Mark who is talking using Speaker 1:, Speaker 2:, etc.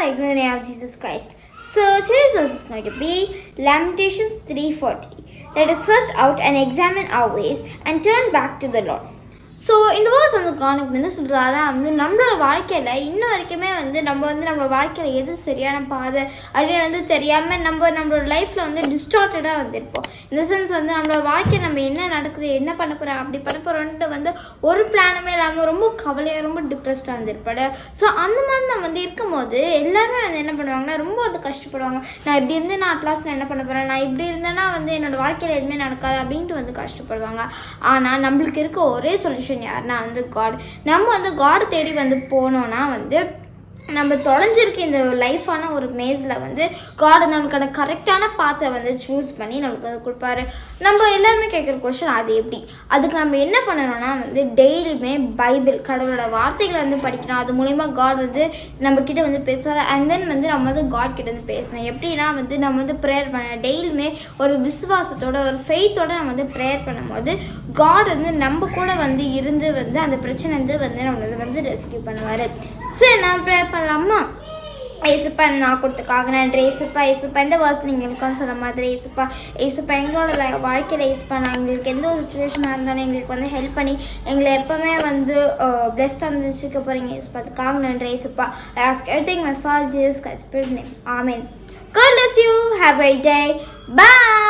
Speaker 1: like in the name of Jesus Christ. So today's verse is going to be Lamentations 3:40. Let us search out and examine our ways and turn back to the Lord. So இந்த verse வந்து கானுக்கு என்ன சொல்கிறாரா வந்து நம்மளோட வாழ்க்கையில் இன்ன வரைக்குமே வந்து நம்ம வந்து நம்மளோட வாழ்க்கையில் எது சரியான பாதை அப்படின்னு வந்து தெரியாமல் நம்ம நம்மளோட லைஃப்பில் வந்து டிஸ்டார்டடாக வந்திருப்போம் இந்த சென்ஸ் வந்து நம்மளோட வாழ்க்கையில் நம்ம என்ன நடக்குது என்ன பண்ண போகிறோம் அப்படி பண்ண போகிறோன்ட்டு வந்து ஒரு பிளானுமே இல்லாமல் ரொம்ப கவலையாக ரொம்ப டிப்ரெஸ்டாக இருந்திருப்பாடு ஸோ அந்த மாதிரி நான் வந்து இருக்கும்போது எல்லாருமே வந்து என்ன பண்ணுவாங்கன்னா ரொம்ப வந்து கஷ்டப்படுவாங்க. நான் இப்படி இருந்து நான் அட்லாஸ்ட் நான் என்ன பண்ண போகிறேன் நான் இப்படி இருந்தேன்னா வந்து என்னோட வாழ்க்கையில் எதுவுமே நடக்காது அப்படின்ட்டு வந்து கஷ்டப்படுவாங்க. ஆனால் நம்மளுக்கு இருக்க ஒரே சொல்யூஷன் யாருன்னா வந்து காட் நம்ம வந்து காடு தேடி வந்து போனோன்னா வந்து நம்ம தொலைஞ்சிருக்க இந்த லைஃபான ஒரு மேஸில் வந்து காட் நம்மளுக்கான கரெக்டான பாத்தை வந்து சூஸ் பண்ணி நம்மளுக்கு வந்து கொடுப்பாரு. நம்ம எல்லாருமே கேட்குற கொஷின் அது எப்படி? அதுக்கு நம்ம என்ன பண்ணணும்னா வந்து டெய்லியுமே பைபிள் கடவுளோட வார்த்தைகளை வந்து படிக்கணும். அது மூலிமா காட் வந்து நம்ம கிட்ட வந்து பேசுவார். அண்ட் தென் வந்து நம்ம வந்து காட் கிட்ட வந்து பேசணும். எப்படின்னா வந்து நம்ம வந்து ப்ரேயர் பண்ண டெய்லியுமே ஒரு விசுவாசத்தோட ஒரு ஃபெய்த்தோட நம்ம வந்து ப்ரேயர் பண்ணும்போது காட் வந்து நம்ம கூட வந்து இருந்து வந்து அந்த பிரச்சனை வந்து வந்து நம்மளை வந்து ரெஸ்கியூ பண்ணுவார். சரி நான் ப்ரே பண்ணலாமா ஏசுப்பா நான் கொடுத்துக்காக நன்றி ஏசுப்பா ஏசுப்பா இந்த வாசல் நீங்கள் எனக்கும் சொன்ன மாதிரி ஏசுப்பா ஏசுப்பா எங்களோட லை வாழ்க்கையில் ஏசுப்பா நான் எங்களுக்கு எந்த ஒரு சுச்சுவேஷனாக இருந்தாலும் எங்களுக்கு வந்து ஹெல்ப் பண்ணி எங்களை எப்போவுமே வந்து பெஸ்ட்டாக வந்து வச்சுக்க போகிறீங்க ஏசுப்பா அதுக்காக நன்றி ஏசுப்பா ask everything my fast Jesus Christ name amen God bless you. Have a great day. Bye.